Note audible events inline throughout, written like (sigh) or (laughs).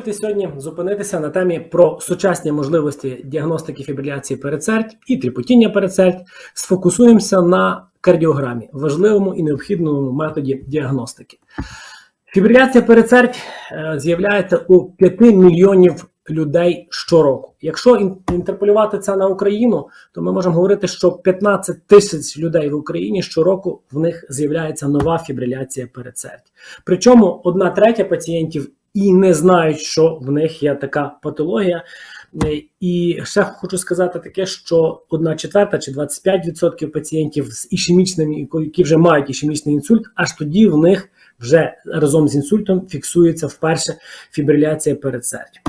Дозвольте сьогодні зупинитися на темі про сучасні можливості діагностики фібриляції передсердь і тріпотіння передсердь. Сфокусуємося на кардіограмі, важливому і необхідному методі діагностики. Фібриляція передсердь е, з'являється у 5 мільйонів людей щороку. Якщо інтерполювати це на Україну, то ми можемо говорити, що 15 тисяч людей в Україні щороку в них з'являється нова фібриляція передсердь. Причому одна третя пацієнтів і не знають, що в них є така патологія. Е, І ще хочу сказати таке, що одна четверта чи 25% пацієнтів з ішемічним, які вже мають ішемічний інсульт, аж тоді в них вже разом з інсультом фіксується вперше фібриляція передсердь.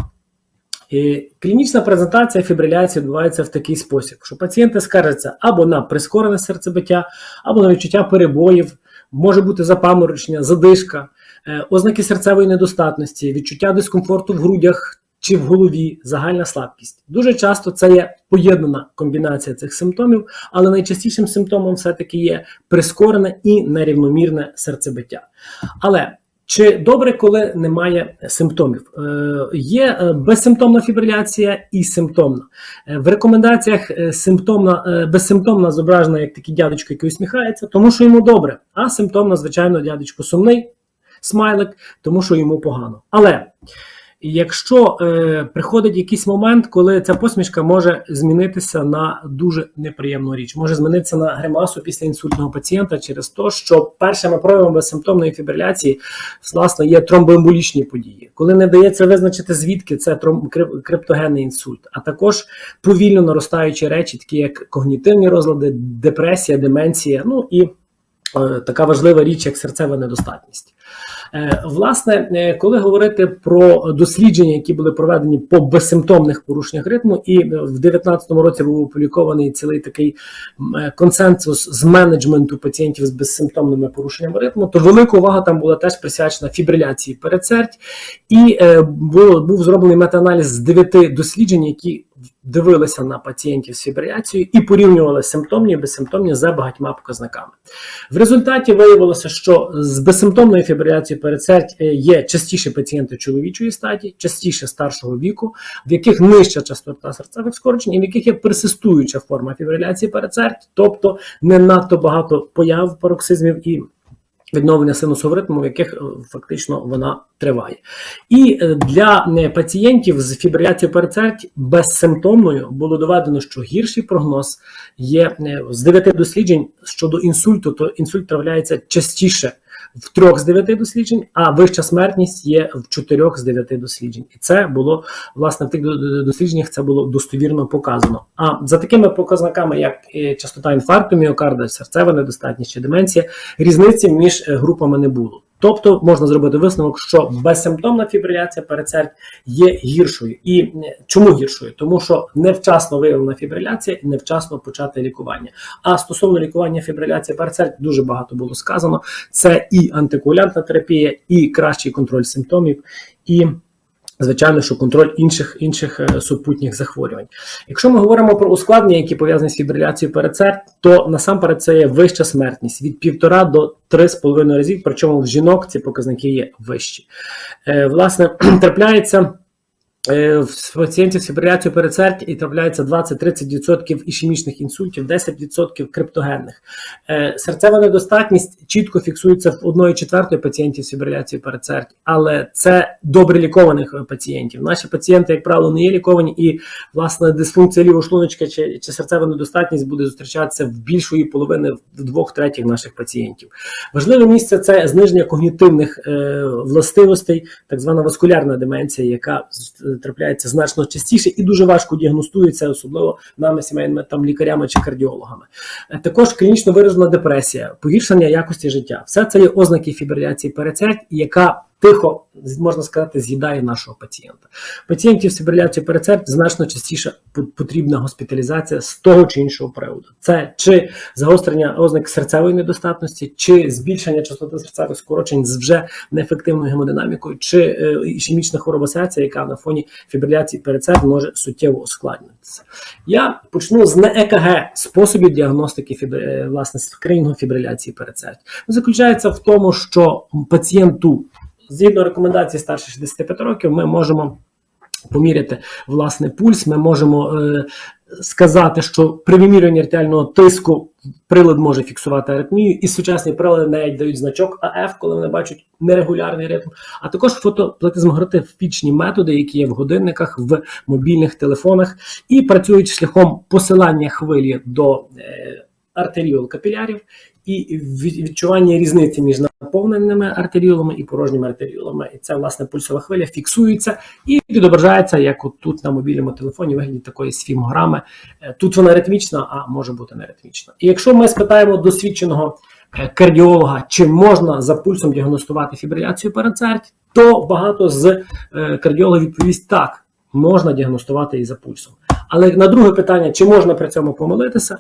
І клінічна презентація фібриляції відбувається в такий спосіб, що пацієнти скаржаться або на прискорене серцебиття, або на відчуття перебоїв, може бути запаморочення, задишка, е, ознаки серцевої недостатності, відчуття дискомфорту в грудях чи в голові, загальна слабкість. Дуже часто це є поєднана комбінація цих симптомів, але найчастішим симптомом все-таки є прискорене і нерівномірне серцебиття. Але чи добре, коли немає симптомів? Е, є е, безсимптомна фібриляція і симптомна. Е, в рекомендаціях е, симптомна, е, безсимптомна зображена як такий дядечко, який усміхається, тому що йому добре. А симптомна, звичайно, дядечко сумний, смайлик, тому що йому погано. Але якщо е, приходить якийсь момент, коли ця посмішка може змінитися на дуже неприємну річ, може змінитися на гримасу після інсультного пацієнта через те, що першими проявами безсимптомної фібриляції власне є тромбоемболічні події, коли не вдається визначити звідки це тром- криптогенний інсульт, а також повільно наростаючі речі, такі як когнітивні розлади, депресія, деменція, ну і така важлива річ, як серцева недостатність. Е, Власне, е, коли говорити про дослідження, які були проведені по безсимптомних порушеннях ритму, і е, в 2019 році був опублікований цілий такий е, консенсус з менеджменту пацієнтів з безсимптомними порушеннями ритму, то велика увага там була теж присвячена фібриляції передсердь, і е, був зроблений метааналіз з дев'яти досліджень, які дивилися на пацієнтів з фібриляцією і порівнювали симптомні і безсимптомні за багатьма показниками. В результаті виявилося, що з безсимптомною фібриляцією передсердь е, є частіше пацієнти чоловічої статі, частіше старшого віку, в яких нижча частота серцевих скорочень, і в яких є персистуюча форма фібриляції передсердь, тобто не надто багато появ пароксизмів і відновлення синусового ритму, в яких е, фактично вона триває. І е, для е, пацієнтів з фібриляцією перцерть безсимптомною було доведено, що гірший прогноз є з дев'яти досліджень щодо інсульту, то інсульт травляється частіше в трьох з дев'яти досліджень, а вища смертність є в чотирьох з дев'яти досліджень. І це було власне в тих до- до- дослідженнях це було достовірно показано. А за такими показниками, як е, частота інфаркту міокарда, серцева недостатність чи деменція, різниці між е, групами не було. Тобто можна зробити висновок, що безсимптомна фібриляція передсердь є гіршою. І е, чому гіршою? Тому що невчасно виявлена фібриляція і невчасно почати лікування. А стосовно лікування фібриляції передсердь дуже багато було сказано. Це і антикулянтна терапія, і кращий контроль симптомів, і Звичайно, що контроль інших інших е, супутніх захворювань. Якщо ми говоримо про ускладнення, які пов'язані з фібриляцією передсердь, то насамперед це є вища смертність від 1,5 до 3,5 разів, причому в жінок ці показники є вищі. Е, власне, (clears throat) трапляється. Е, В пацієнтів з фібриляцією передсердь трапляється 20-30% ішемічних інсультів, 10% криптогенних. Е, Серцева недостатність чітко фіксується в 1 четвертої пацієнтів з фібриляцією передсердь, але це добре лікованих е, пацієнтів. Наші пацієнти, як правило, не є ліковані, і власне дисфункція лівого шлуночка чи, чи серцева недостатність буде зустрічатися в більшої половини в двох третіх наших пацієнтів. Важливе місце це зниження когнітивних е, властивостей, так звана васкулярна деменція, яка трапляється значно частіше і дуже важко діагностується, особливо нами сімейними там лікарями чи кардіологами. Е, Також клінічно виражена депресія, погіршення якості життя. Все це є ознаки фібриляції передсердь, яка тихо можна сказати з'їдає нашого пацієнта. Пацієнтів з фібриляцією передсердь значно частіше потрібна госпіталізація з того чи іншого приводу. Це чи загострення ознак серцевої недостатності, чи збільшення частоти серцевих скорочень з вже неефективною гемодинамікою, чи е, ішемічна хвороба серця, яка на фоні фібриляції передсердь може суттєво ускладнитися. Я почну з не ЕКГ способів діагностики фібри... е, власне скринінгу фібриляції передсердь. Заключається в тому, що пацієнту згідно рекомендацій старше 65 років, ми можемо поміряти власне пульс. Ми можемо е, сказати, що при вимірюванні артеріального тиску прилад може фіксувати аритмію, і сучасні прилади навіть дають значок АФ, коли вони бачать нерегулярний ритм, а також фотоплетизмографічні методи, які є в годинниках, в мобільних телефонах, і працюють шляхом посилання хвилі до е, артеріол капілярів і відчування різниці між наповненими артеріолами і порожніми артеріолами. І це власне пульсова хвиля фіксується і відображається, як от тут на мобільному телефоні, вигляді такої сфімограми. Е, Тут вона ритмічна, а може бути не ритмічна. І якщо ми спитаємо досвідченого е, кардіолога, чи можна за пульсом діагностувати фібриляцію передсердь, то багато з е, кардіологів відповість так, можна діагностувати і за пульсом. Але на друге питання, чи можна при цьому помилитися?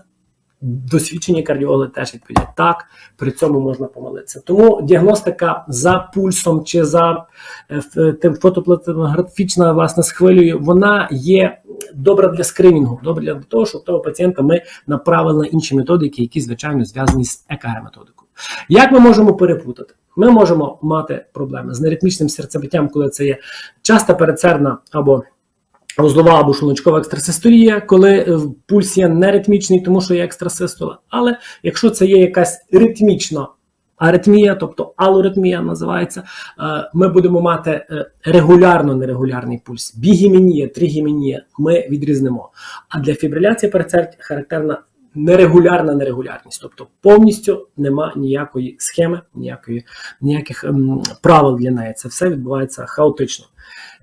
Досвідчені кардіологи теж відповідають так, при цьому можна помилитися. Тому діагностика за пульсом чи за е, ф- фотоплетографічна власне з вона є добра для скринінгу, добра для того, щоб того пацієнта ми направили на інші методики, які звичайно зв'язані з ЕКГ-методикою. Як ми можемо перепутати? Ми можемо мати проблеми з неритмічним серцебиттям, коли це є часта передсердна або Узлова або шлуночкова екстрасистолія, коли е, пульс є неритмічний, тому що є екстрасистола. Але якщо це є якась ритмічна аритмія, тобто алоритмія називається, е, ми будемо мати е, регулярно нерегулярний пульс. бігімінія, тригімінія. ми відрізнимо. А для фібриляції передсердь характерна нерегулярна нерегулярність, тобто повністю нема ніякої схеми, ніякої, ніяких ем, правил для неї. Це все відбувається хаотично.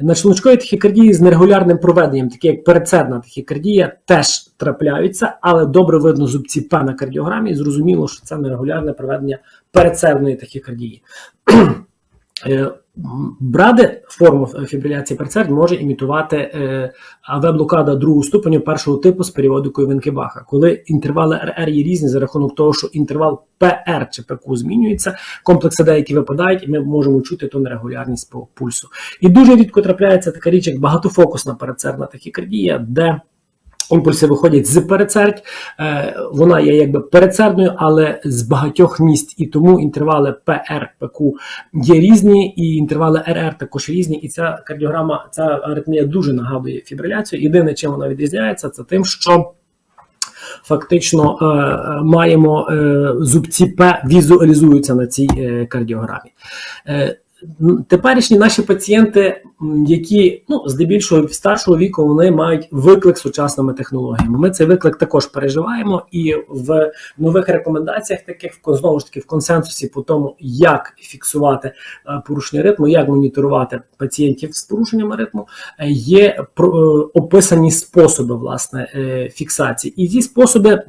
На шлуночковій тахікардії з нерегулярним проведенням, такі як передсердна тахікардія, теж трапляються, але добре видно зубці П на кардіограмі, і зрозуміло, що це нерегулярне проведення передсердної тахікардії. Е, Бради форму фібриляції передсердь може імітувати е, АВ-блокада другого ступеню першого типу з періодикою Венкебаха, коли інтервали РР є різні за рахунок того, що інтервал ПР чи ПК змінюється, комплекси деякі випадають, і ми можемо чути ту нерегулярність по пульсу. І дуже рідко трапляється така річ, як багатофокусна передсердна тахікардія, де Імпульси виходять з передсердь, е, вона є якби передсердною, але з багатьох місць, і тому інтервали ПР, ПК є різні, і інтервали РР також різні. І ця кардіограма, ця аритмія дуже нагадує фібриляцію. Єдине, чим вона відрізняється, це тим, що фактично е, маємо е, зубці П візуалізуються на цій кардіограмі. Теперішні наші пацієнти, які ну здебільшого старшого віку, вони мають виклик сучасними технологіями. Ми цей виклик також переживаємо, і в нових рекомендаціях, таких знову ж таки в консенсусі по тому, як фіксувати е, порушення ритму, як моніторувати пацієнтів з порушеннями ритму, е, є е, описані способи власне фіксації. І ці способи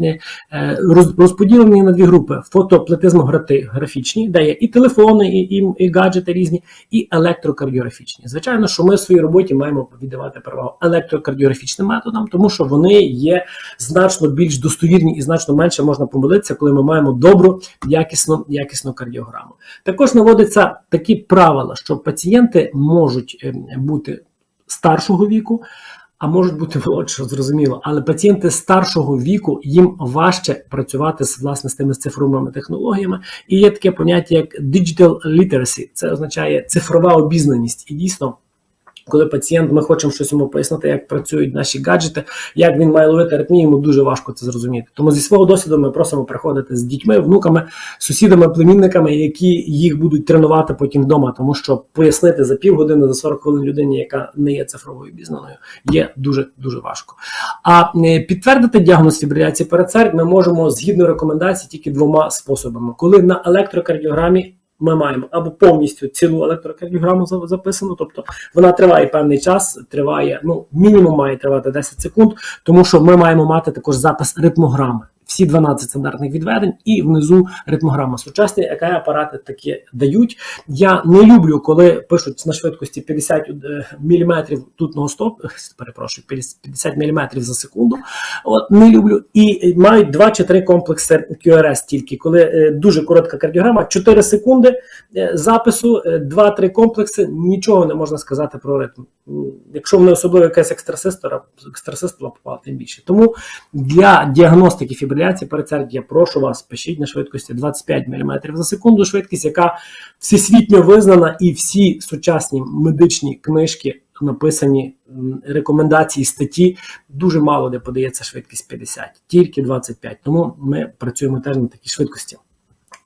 роз- розподілені на дві групи: фотоплетизмографічні, де є і телефони, і, і, і гаджети різні, і електрокардіографічні. Звичайно, що ми в своїй роботі маємо віддавати перевагу електрокардіографічним методам, тому що вони є значно більш достовірні і значно менше можна помилитися, коли ми маємо добру, якісну, якісну кардіограму. Також наводиться такі правила, що пацієнти можуть е, бути старшого віку. А можуть бути (laughs) молодшого, зрозуміло, але пацієнти старшого віку їм важче працювати з власне з тими цифровими технологіями. І є таке поняття як digital literacy. Це означає цифрова обізнаність. І дійсно, коли пацієнт, ми хочемо щось йому пояснити, як працюють наші гаджети, як він має ловити аритмію, йому дуже важко це зрозуміти. Тому зі свого досвіду ми просимо приходити з дітьми, внуками, сусідами, племінниками, які їх будуть тренувати потім вдома, тому що пояснити за півгодини, за 40 хвилин людині, яка не є цифровою обізнаною, є дуже дуже важко. А підтвердити діагноз фібриляції передсердь ми можемо згідно рекомендацій тільки двома способами, коли на електрокардіограмі. Ми маємо або повністю цілу електрокардіограму за- записану, тобто вона триває певний час, триває, ну, мінімум має тривати 10 секунд, тому що ми маємо мати також запис ритмограми. Всі 12 стандартних відведень і внизу ритмограма. Сучасні ЕКГ апарати такі дають. Я не люблю, коли пишуть на швидкості 50 мм тутного стоп, (laughs) перепрошую, 50 мм за секунду. От не люблю. І мають 2 чи 3 комплекси QRS тільки, коли е, дуже коротка кардіограма, 4 секунди е, запису, е, 2-3 комплекси, нічого не можна сказати про ритм. Якщо в не особливо якась екстрасистора, екстрасистола попала, тим більше. Тому для діагностики фібриляції фібриляції передсердя, я прошу вас, пишіть на швидкості 25 мм за секунду, швидкість, яка всесвітньо визнана, і всі сучасні медичні книжки написані рекомендації статті. Дуже мало де подається швидкість 50, тільки 25. Тому ми працюємо теж на такій швидкості.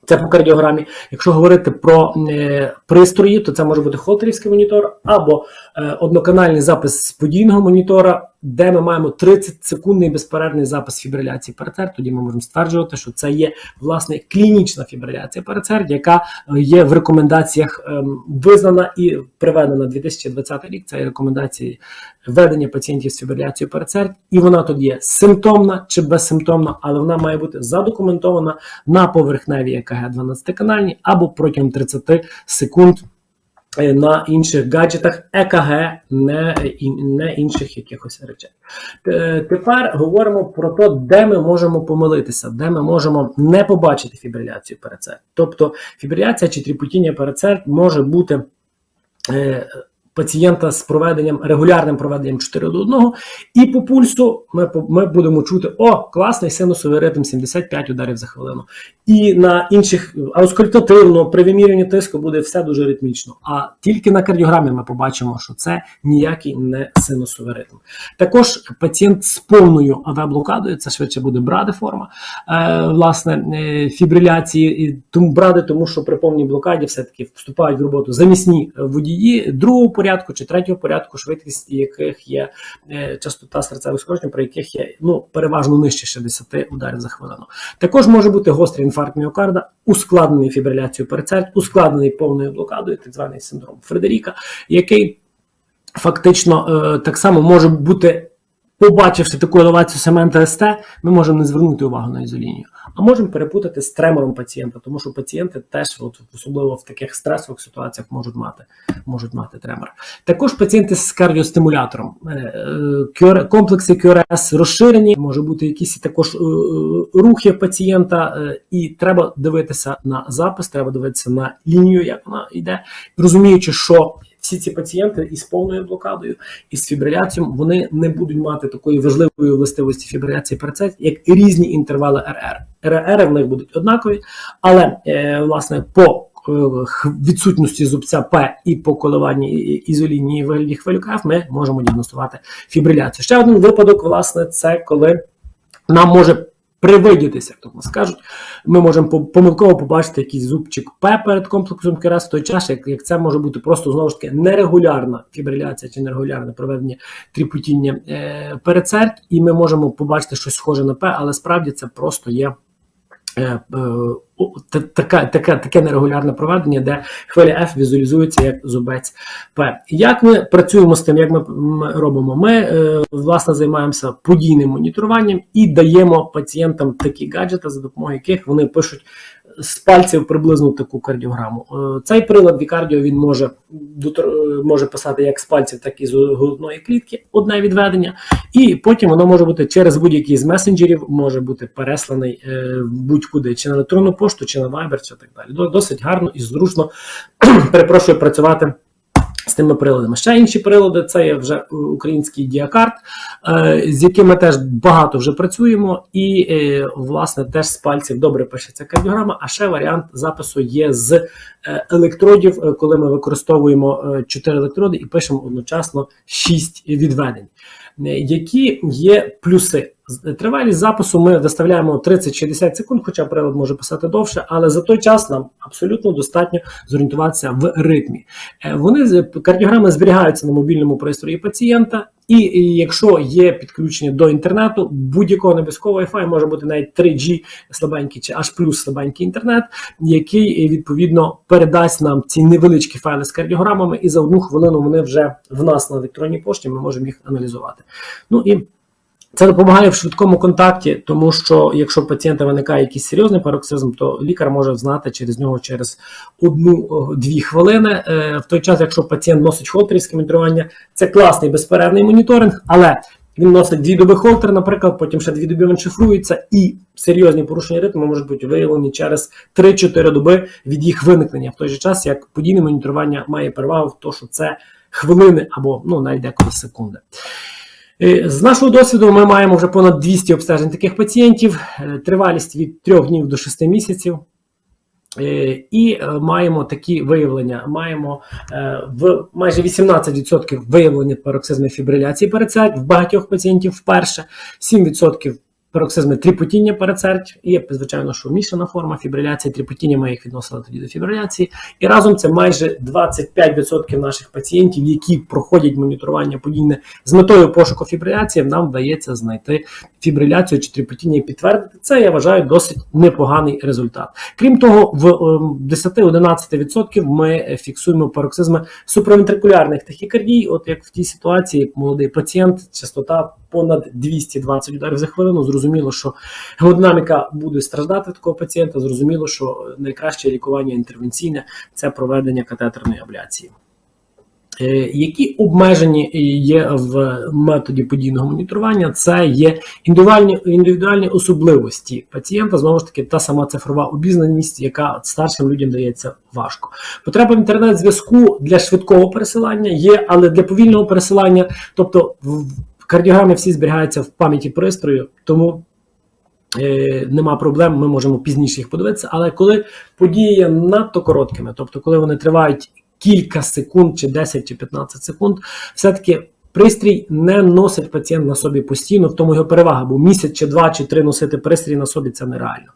Це по кардіограмі. Якщо говорити про е, пристрої, то це може бути холтерівський монітор або одноканальний запис з подійного монітора, де ми маємо 30-секундний безперервний запис фібриляції передсердя. Тоді ми можемо стверджувати, що це є власне клінічна фібриляція передсердя, яка е, є в рекомендаціях ем, визнана і приведена 2020 рік. Це є рекомендації ведення пацієнтів з фібриляцією передсердя, і вона тут є симптомна чи безсимптомна, але вона має бути задокументована на поверхневій ЕКГ 12-канальній або протягом 30 секунд е, на інших гаджетах ЕКГ, не, не інших якихось речей. Е, Тепер говоримо про те, де ми можемо помилитися, де ми можемо не побачити фібриляцію передсердя. Тобто фібриляція чи тріпотіння передсердя може бути. Пацієнта з проведенням регулярним проведенням 4 до 1, і по пульсу ми, ми будемо чути: о, класний синусовий ритм 75 ударів за хвилину. І на інших аускультативно при вимірюванні тиску буде все дуже ритмічно. А тільки на кардіограмі ми побачимо, що це ніякий не синусовий ритм. Також пацієнт з повною АВ-блокадою, це швидше буде бради форма е, власне е, фібриляції, і тому бради, тому що при повній блокаді все-таки вступають в роботу замісні водії другого порядку чи третього порядку, швидкість яких є е, частота серцевих скорочень, при яких є ну переважно нижче 60 ударів за хвилину. Також може бути гострий інфаркт міокарда, ускладнений фібриляцією передсердь, ускладнений повною блокадою, так званий синдром Фредеріка, який фактично е, так само може бути. Побачивши таку елевацію сегмента СТ, ми можемо не звернути увагу на ізолінію, а можемо перепутати з тремором пацієнта, тому що пацієнти теж, от, особливо в таких стресових ситуаціях, можуть мати, можуть мати тремор. Також пацієнти з кардіостимулятором, Е, е, комплекси QRS розширені, може бути якісь також е, рухи пацієнта, і треба дивитися на запис, треба дивитися на лінію, як вона йде, розуміючи, що всі ці пацієнти із повною блокадою і з фібриляцією вони не будуть мати такої важливої властивості фібриляції перцет, як і різні інтервали РР. РР в них будуть однакові, але е, власне по е, відсутності зубця П і по коливанні ізолінії вигляді хвилю КФ ми можемо діагностувати фібриляцію. Ще один випадок, власне, це коли нам може привидітися, як то скажуть. Ми можемо по- помилково побачити якийсь зубчик П перед комплексом КРС в той час, як, як це може бути просто знову ж таки нерегулярна фібриляція чи нерегулярне проведення тріпотіння е, передсердь, і ми можемо побачити щось схоже на П, але справді це просто є. Е, е, така, така, таке нерегулярне проведення, де хвиля F візуалізується як зубець П. Як ми працюємо з тим, як ми робимо? Ми е, власне займаємося подійним моніторуванням і даємо пацієнтам такі гаджети, за допомогою яких вони пишуть з пальців приблизно таку кардіограму. Е, Цей прилад Вікардіо він може е, може писати як з пальців, так і з грудної клітки одне відведення, і потім воно може бути через будь-який з месенджерів, може бути пересланий е, будь-куди, чи на електронну пошту, чи на Viber, чи так далі. До- Досить гарно і зручно (clears throat) перепрошую працювати. З тими приладами. Ще інші прилади це є вже український діакарт, е, з якими теж багато вже працюємо, і е, власне теж з пальців добре пишеться кардіограма. А ще варіант запису є з е, електродів, коли ми використовуємо 4 електроди і пишемо одночасно 6 відведень. Які є плюси? З- Тривалість запису ми доставляємо 30-60 секунд, хоча прилад може писати довше, але за той час нам абсолютно достатньо зорієнтуватися в ритмі. Е, Вони кардіограми зберігаються на мобільному пристрої пацієнта, і, якщо є підключення до інтернету, будь-якого небезкового Wi-Fi може бути навіть 3G слабенький чи аж плюс слабенький інтернет, який е, відповідно передасть нам ці невеличкі файли з кардіограмами, і за одну хвилину вони вже в нас на електронній пошті ми можемо їх аналізувати. Ну і це допомагає в швидкому контакті, тому що якщо у пацієнта виникає якийсь серйозний пароксизм, то лікар може знати через нього через одну-дві хвилини. Е, В той час, якщо пацієнт носить холтерівське моніторування, це класний безперервний моніторинг, але він носить дві доби холтер, наприклад, потім ще дві доби він шифрується, і серйозні порушення ритму можуть бути виявлені через 3-4 доби від їх виникнення. В той же час, як подійне моніторування має перевагу в тому, що це хвилини або ну навіть деколи секунди. Е, З нашого досвіду ми маємо вже понад 200 обстежень таких пацієнтів, е, тривалість від 3 днів до 6 місяців. Е, І маємо такі виявлення. Маємо в майже 18% виявлення пароксизму фібриляції передсердь, в багатьох пацієнтів вперше, 7% пароксизми тріпотіння передсердь. Є, звичайно, що мішана форма фібриляції, тріпотіння ми їх відносили тоді до фібриляції. І разом це майже 25% наших пацієнтів, які проходять моніторування подійне з метою пошуку фібриляції, нам вдається знайти фібриляцію чи тріпотіння і підтвердити. Це я вважаю досить непоганий результат. Крім того, в ем, 10-11% ми фіксуємо пароксизми суправентрикулярних тахікардій. От як в тій ситуації молодий пацієнт, частота понад 220 ударів за хвилину. Зрозуміло, що гемодинаміка буде страждати такого пацієнта. Зрозуміло, що найкраще лікування інтервенційне це проведення катетерної абляції. Е, Які обмежені є в методі подійного моніторування? Це є індивідуальні індивідуальні особливості пацієнта. Знову ж таки, та сама цифрова обізнаність, яка старшим людям дається важко. Потреба інтернет-зв'язку для швидкого пересилання є, але для повільного пересилання, тобто кардіограми всі зберігаються в пам'яті пристрою, тому е, нема проблем, ми можемо пізніше їх подивитися. Але коли події є надто короткими, тобто коли вони тривають кілька секунд, чи 10 чи 15 секунд, все-таки пристрій не носить пацієнт на собі постійно, в тому його перевага, бо місяць чи два чи три носити пристрій на собі це нереально.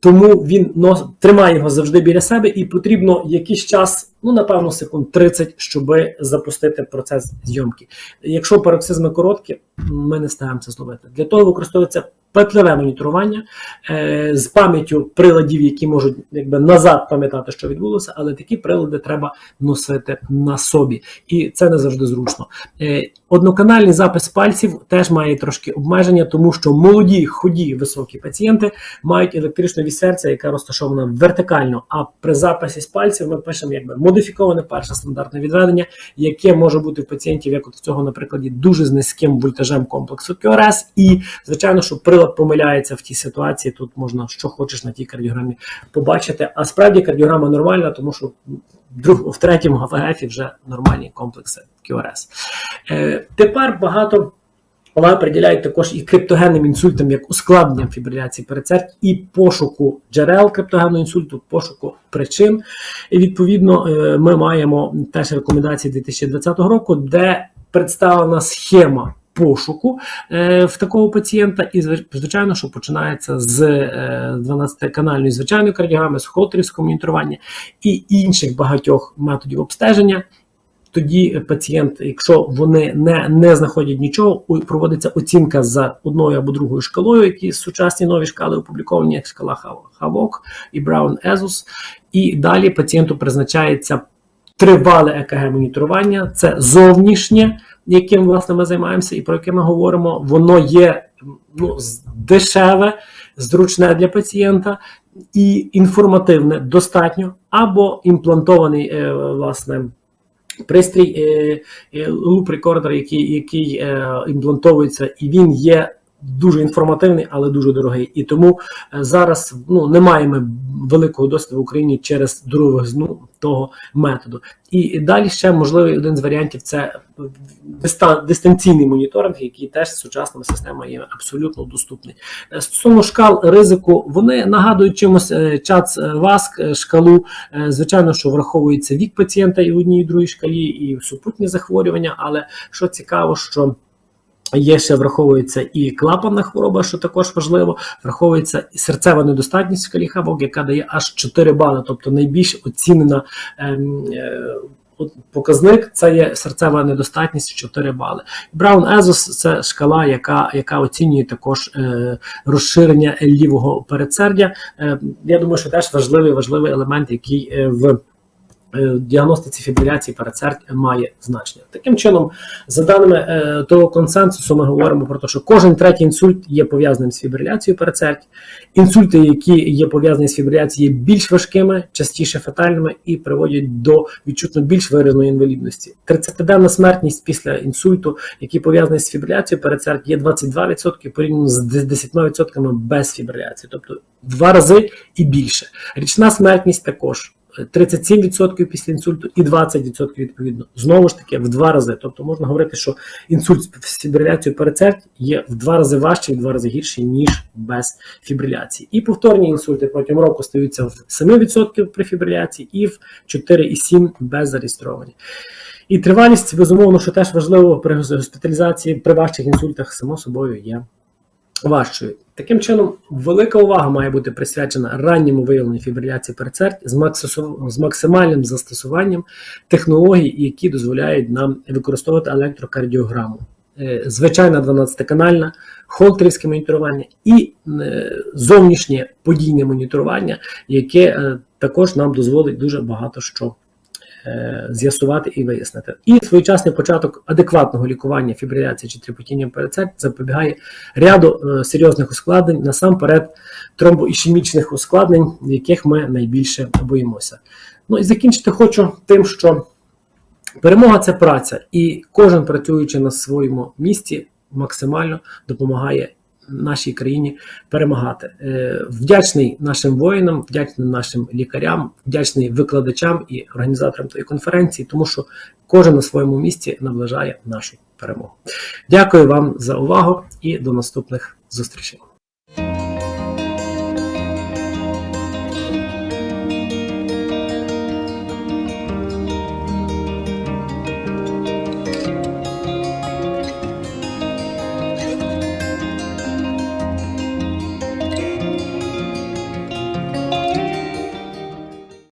Тому він нос, тримає його завжди біля себе, і потрібно якийсь час, ну напевно, секунд 30, щоб запустити процес зйомки. Якщо пароксизми короткі, ми не ставимо це зловити. Для того використовується петлеве моніторування е, з пам'яттю приладів, які можуть якби назад пам'ятати, що відбулося, але такі прилади треба носити на собі, і це не завжди зручно. Е, одноканальний запис пальців теж має трошки обмеження, тому що молоді, ході, високі пацієнти мають електричну вісь серця, яка розташована вертикально. А при записі з пальців ми пишемо якби модифіковане перше стандартне відведення, яке може бути в пацієнтів, як от в цього, наприклад, дуже з низьким вольтажем комплексу QRS. І звичайно, що прилад помиляється в тій ситуації. Тут можна що хочеш на тій кардіограмі побачити. А справді кардіограма нормальна, тому що в третьому ГФГФ вже нормальні комплекси QRS. Е, тепер багато увага приділяють також і криптогенним інсультам, як ускладненням фібриляції передсердь і пошуку джерел криптогенного інсульту, пошуку причин. І відповідно е, ми маємо теж рекомендації 2020 року, де представлена схема. Пошуку е, в такого пацієнта, і звичайно, що починається з е, 12-канальної звичайної кардіограми, з холтерівського моніторування і інших багатьох методів обстеження. Тоді пацієнт, якщо вони не, не знаходять нічого, проводиться оцінка за одною або другою шкалою, які сучасні нові шкали опубліковані, як шкала Хавок і Браун Езус. І далі пацієнту призначається тривале ЕКГ моніторування, це зовнішнє, яким власне ми займаємося, і про яке ми говоримо, воно є ну, дешеве, зручне для пацієнта і інформативне достатньо, або імплантований е, власне. Пристрій е, е, луп рекордер, який, який імплантовується, і він є дуже інформативний, але дуже дорогий. І тому е, зараз ну, не маємо великого досвіду в Україні через дороговизну того методу. І далі ще можливий один з варіантів це диста- дистанційний моніторинг, який теж сучасними системами є абсолютно доступний. Е, Стосовно шкал ризику, вони нагадують чимось е, е, ВАСК е, шкалу. Е, Звичайно, що враховується вік пацієнта і в одній і другій шкалі, і супутні захворювання. Але що цікаво, що Є ще враховується і клапанна хвороба, що також важливо. Враховується і серцева недостатність в скалі Хавок, яка дає аж 4 бали, тобто найбільш оцінена ем, е, показник це є серцева недостатність 4 бали. Браун Езос це шкала, яка, яка оцінює також е, розширення лівого передсердя. Е, я думаю, що теж важливий важливий елемент, який е, в діагностиці фібриляції передсердь має значення. Таким чином, за даними е, того консенсусу, ми говоримо про те, що кожен третій інсульт є пов'язаним з фібриляцією передсердь. Інсульти, які є пов'язані з фібриляцією, є більш важкими, частіше фатальними і приводять до відчутно більш виразної інвалідності. 30-денна смертність після інсульту, який пов'язаний з фібриляцією передсердь, є 22% порівняно з 10% без фібриляції, тобто два рази і більше. Річна смертність також 37% після інсульту і 20% відповідно. Знову ж таки, в два рази. Тобто можна говорити, що інсульт з фібриляцією передсердь є в два рази важчий, в два рази гірший, ніж без фібриляції. І повторні інсульти протягом року стаються в 7% при фібриляції і в 4,7% без зареєстровані. І тривалість, безумовно, що теж важливо при госпіталізації при важчих інсультах, само собою є важчою. Таким чином, велика увага має бути присвячена ранньому виявленню фібриляції передсердь з, максису- з максимальним застосуванням технологій, які дозволяють нам використовувати електрокардіограму. Е, Звичайна 12-канальна, холтерівське моніторування і е, зовнішнє подійне моніторування, яке е, також нам дозволить дуже багато що з'ясувати і вияснити. І своєчасний початок адекватного лікування фібриляції чи тріпотіння передсердь запобігає ряду е, серйозних ускладнень, насамперед тромбоішемічних ускладнень, яких ми найбільше боїмося. Ну і закінчити хочу тим, що перемога це праця, і кожен працюючи на своєму місці, максимально допомагає нашій країні перемагати. Е, Вдячний нашим воїнам, вдячний нашим лікарям, вдячний викладачам і організаторам тої конференції, тому що кожен на своєму місці наближає нашу перемогу. Дякую вам за увагу і до наступних зустрічей.